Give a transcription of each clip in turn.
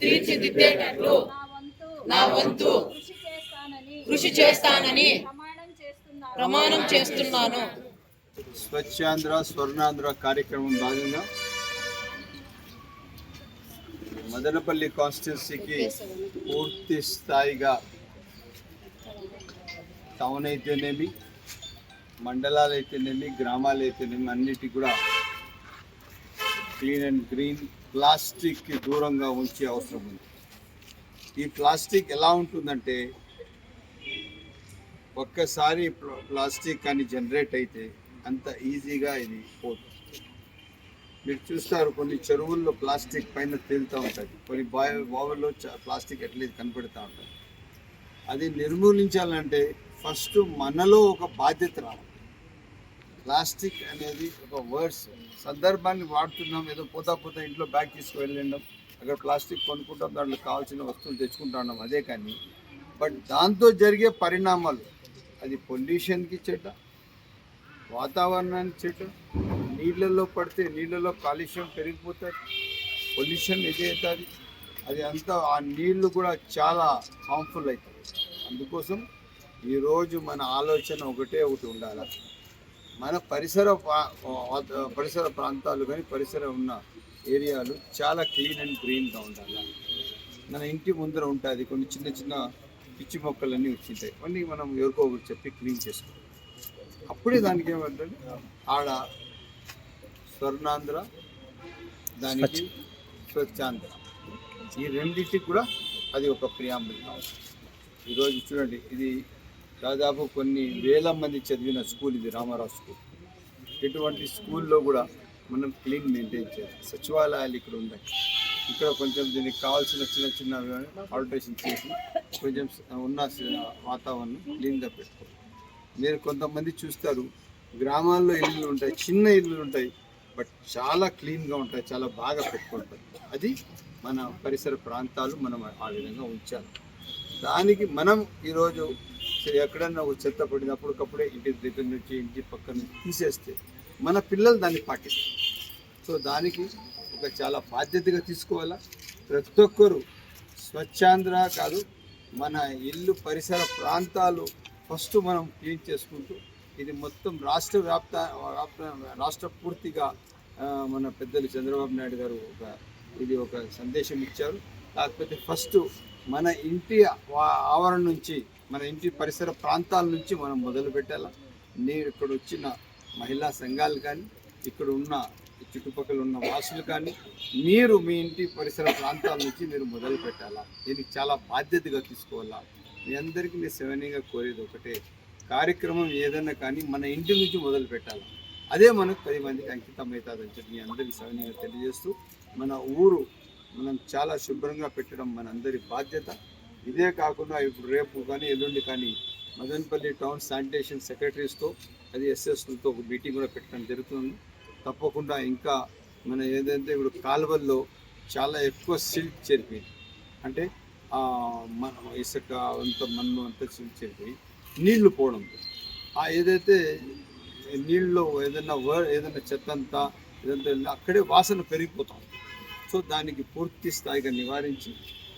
తీర్చిదిద్దేటట్లు నా వంతు కృషి చేస్తానని ప్రమాణం చేస్తున్నాను. స్వచ్ఛాంధ్ర స్వర్ణాంధ్ర కార్యక్రమం భాగంగా మదనపల్లి కాన్స్టిట్యున్సీకి పూర్తి స్థాయిగా టౌన్ అయితేనేమి మండలాలు అయితేనేమి గ్రామాలు అయితేనేమి అన్నిటికీ కూడా క్లీన్ అండ్ గ్రీన్ ప్లాస్టిక్కి దూరంగా ఉంచే అవసరం ఉంది. ఈ ప్లాస్టిక్ ఎలా ఉంటుందంటే ఒక్కసారి ప్లాస్టిక్ కానీ జనరేట్ అయితే అంత ఈజీగా ఇది పోతుంది మీరు చూస్తారు కొన్ని చెరువుల్లో ప్లాస్టిక్ పైన తేలుతూ ఉంటుంది. కొన్ని బావి బావుల్లో ప్లాస్టిక్ ఎట్లేదు కనపడుతూ ఉంటుంది. అది నిర్మూలించాలంటే ఫస్ట్ మనలో ఒక బాధ్యత రావాలి. ప్లాస్టిక్ అనేది ఒక వర్డ్స్ సందర్భాన్ని వాడుతున్నాం ఏదో పోతా పోతా ఇంట్లో బ్యాగ్ తీసుకువెళ్ళడం అక్కడ ప్లాస్టిక్ కొనుక్కుంటాం దాంట్లో కావాల్సిన వస్తువులు తెచ్చుకుంటా ఉన్నాం అదే కానీ. బట్ దాంతో జరిగే పరిణామాలు అది పొల్యూషన్కి చెడ్డ వాతావరణానికి చెడ్డ నీళ్ళల్లో పడితే నీళ్ళలో కాలుష్యం పెరిగిపోతుంది పొల్యూషన్ ఇది అవుతుంది అది అంతా ఆ నీళ్ళు కూడా చాలా హార్మ్ఫుల్ అవుతుంది అందుకోసం ఈరోజు మన ఆలోచన ఒకటే ఒకటి ఉండాలి. మన పరిసర పరిసర ప్రాంతాలు కానీ పరిసర ఉన్న ఏరియాలు చాలా క్లీన్ అండ్ గ్రీన్గా ఉండాలి. మన ఇంటి ముందర ఉంటుంది కొన్ని చిన్న చిన్న పిచ్చి మొక్కలన్నీ వచ్చింటాయి. అవన్నీ మనం ఎవరికో ఒకరు చెప్పి క్లీన్ చేసుకోవాలి. అప్పుడే దానికి ఏమంటుంది ఆడ స్వర్ణాంధ్ర దానికి స్వచ్ఛాంధ్ర. ఈ రెండింటికి కూడా అది ఒక ప్రియాంబుల్ ఈరోజు చూడండి ఇది దాదాపు కొన్ని వేల మంది చదివిన స్కూల్ ఇది రామారావు స్కూల్. ఇటువంటి స్కూల్లో కూడా మనం క్లీన్ మెయింటైన్ చేయాలి. సచివాలయాలు ఇక్కడ ఉన్నాయి. ఇక్కడ కొంచెం దీనికి కావాల్సిన చిన్న చిన్న ఆల్టరేషన్ చేసి కొంచెం ఉన్న వాతావరణం క్లీన్గా పెట్టుకోవాలి. మీరు కొంతమంది చూస్తారు గ్రామాల్లో ఇల్లులు ఉంటాయి చిన్న ఇల్లులు ఉంటాయి బట్ చాలా క్లీన్గా ఉంటాయి చాలా బాగా పెట్టుకుంటాయి అది మన పరిసర ప్రాంతాలు మనం ఆ విధంగా ఉంచాలి. దానికి మనం ఈరోజు ఎక్కడన్నా ఒక చెత్త పడినప్పటికప్పుడే ఇంటి దగ్గర నుంచి ఇంటి పక్కన నుంచి తీసేస్తే మన పిల్లలు దాన్ని పాటిస్తారు. సో దానికి ఒక చాలా బాధ్యతగా తీసుకోవాలా? ప్రతి ఒక్కరు స్వచ్ఛాంధ్ర కాదు మన ఇల్లు పరిసర ప్రాంతాలు ఫస్ట్ మనం క్లీన్ చేసుకుంటూ ఇది మొత్తం రాష్ట్ర వ్యాప్త వ్యాప్త రాష్ట్ర పూర్తిగా మన పెద్దలు చంద్రబాబు నాయుడు గారు ఒక ఇది ఒక సందేశం ఇచ్చారు. కాకపోతే ఫస్ట్ మన ఇంటి ఆవరణ నుంచి మన ఇంటి పరిసర ప్రాంతాల నుంచి మనం మొదలు పెట్టాలా నేను ఇక్కడ వచ్చిన మహిళా సంఘాలు కానీ ఇక్కడ ఉన్న చుట్టుపక్కల ఉన్న వాసులు కానీ మీరు మీ ఇంటి పరిసర ప్రాంతాల నుంచి మీరు మొదలు పెట్టాలా దీనికి చాలా బాధ్యతగా తీసుకోవాలా? మీ అందరికీ నేను సెవెనింగ్గా కోరేది ఒకటే కార్యక్రమం ఏదైనా కానీ మన ఇంటి నుంచి మొదలు పెట్టాలి అదే మనకు పది మందికి అంకితం అవుతుందని చెప్పి మీ అందరికీ సవినీయంగా తెలియజేస్తూ మన ఊరు మనం చాలా శుభ్రంగా పెట్టడం మన అందరి బాధ్యత. ఇదే కాకుండా ఇప్పుడు రేపు కానీ ఎల్లుండి కానీ మదనపల్లి టౌన్ శానిటేషన్ సెక్రటరీస్తో అది ఎస్ఎస్లతో ఒక మీటింగ్ కూడా పెట్టడం జరుగుతుంది. తప్పకుండా ఇంకా మన ఏదైతే ఇప్పుడు కాలువల్లో చాలా ఎక్కువ సిల్ట్ చేరిపోయింది అంటే మనం మన ఇసుక అంత మన్ను అంతా సిల్ట్ చేరిపోయి నీళ్ళు పోవడం. ఆ ఏదైతే నీళ్ళలో ఏదైనా వర్ ఏదైనా చెత్త అంతా ఏదంతా అక్కడే వాసన పెరిగిపోతాం. సో దానికి పూర్తి స్థాయిగా నివారించి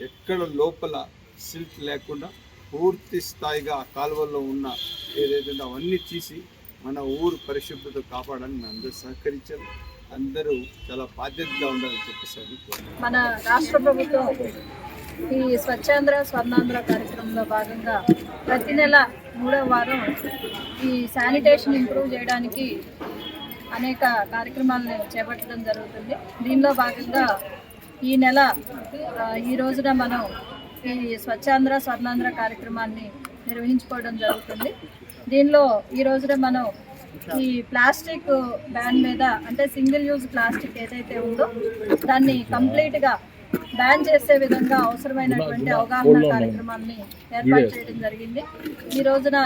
ఎక్కడ లోపల సిల్ట్ లేకుండా పూర్తి స్థాయిగా కాలువల్లో ఉన్న ఏదైతే ఉందో అవన్నీ తీసి మన ఊరు పరిశుభ్రత కాపాడాలని అందరూ సహకరించారు అందరూ చాలా బాధ్యతగా ఉండాలని చెప్పేసి అది మన రాష్ట్ర ప్రభుత్వం ఈ స్వచ్ఛాంధ్ర స్వర్ణాంధ్ర కార్యక్రమంలో భాగంగా ప్రతి నెల మూడవ వారం ఈ శానిటేషన్ ఇంప్రూవ్ చేయడానికి అనేక కార్యక్రమాలను చేపట్టడం జరుగుతుంది. దీనిలో భాగంగా ఈ నెల ఈ రోజున మనం ఈ స్వచ్ఛాంధ్ర స్వర్ణాంధ్ర కార్యక్రమాన్ని నిర్వహించుకోవడం జరుగుతుంది. దీనిలో ఈ రోజున మనం ఈ ప్లాస్టిక్ బ్యాన్ మీద అంటే సింగిల్ యూజ్ ప్లాస్టిక్ ఏదైతే ఉందో దాన్ని కంప్లీట్గా బ్యాన్ చేసే విధంగా అవసరమైనటువంటి అవగాహన కార్యక్రమాన్ని ఏర్పాటు చేయడం జరిగింది. ఈ రోజున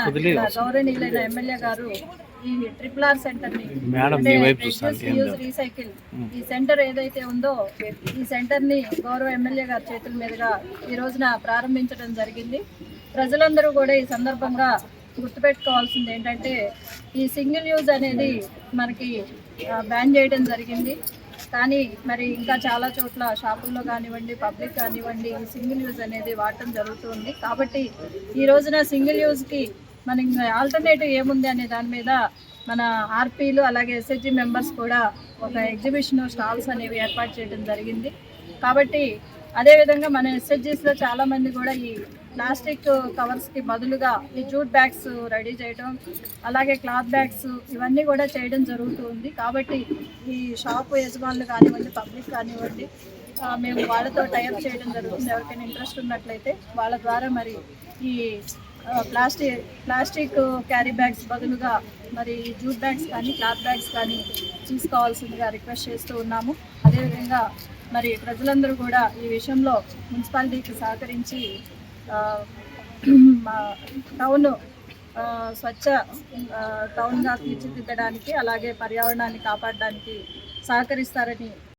గౌరవనీయులైన ఎమ్మెల్యే గారు ఈ ట్రిపుల్ ఆర్ సెంటర్ recycle. ఈ సెంటర్ ఏదైతే ఉందో ఈ సెంటర్ని గౌరవ ఎమ్మెల్యే గారి చేతుల మీదుగా ఈ రోజున ప్రారంభించడం జరిగింది. ప్రజలందరూ కూడా ఈ సందర్భంగా గుర్తుపెట్టుకోవాల్సింది ఏంటంటే ఈ సింగిల్ యూజ్ అనేది మనకి బ్యాన్ చేయడం జరిగింది. కానీ మరి ఇంకా చాలా చోట్ల షాపుల్లో కానివ్వండి పబ్లిక్ కానివ్వండి సింగిల్ యూజ్ అనేది వాడటం జరుగుతుంది కాబట్టి ఈ రోజున సింగిల్ యూజ్కి మన ఆల్టర్నేటివ్ ఏముంది అనే దాని మీద మన ఆర్పీలు అలాగే ఎస్హెచ్జి మెంబర్స్ కూడా ఒక ఎగ్జిబిషన్ స్టాల్స్ అనేవి ఏర్పాటు చేయడం జరిగింది. కాబట్టి అదేవిధంగా మన ఎస్హెచ్జిస్లో చాలామంది కూడా ఈ ప్లాస్టిక్ కవర్స్కి బదులుగా ఈ జూట్ బ్యాగ్స్ రెడీ చేయడం అలాగే క్లాత్ బ్యాగ్స్ ఇవన్నీ కూడా చేయడం జరుగుతుంది కాబట్టి ఈ షాపు యజమానులు కానివ్వండి పబ్లిక్ కానివ్వండి మేము వాళ్ళతో టైప్ చేయడం జరుగుతుంది. ఎవరికైనా ఇంట్రెస్ట్ ఉన్నట్లయితే వాళ్ళ ద్వారా మరి ఈ ప్లాస్టిక్ ప్లాస్టిక్ క్యారీ బ్యాగ్స్ బదులుగా మరి జూట్ బ్యాగ్స్ కానీ క్లాత్ బ్యాగ్స్ కానీ తీసుకోవాల్సిందిగా రిక్వెస్ట్ చేస్తూ ఉన్నాము. అదేవిధంగా మరి ప్రజలందరూ కూడా ఈ విషయంలో మున్సిపాలిటీకి సహకరించి మా టౌన్ స్వచ్ఛ టౌన్గా తీర్చిదిద్దడానికి అలాగే పర్యావరణాన్ని కాపాడడానికి సహకరిస్తారని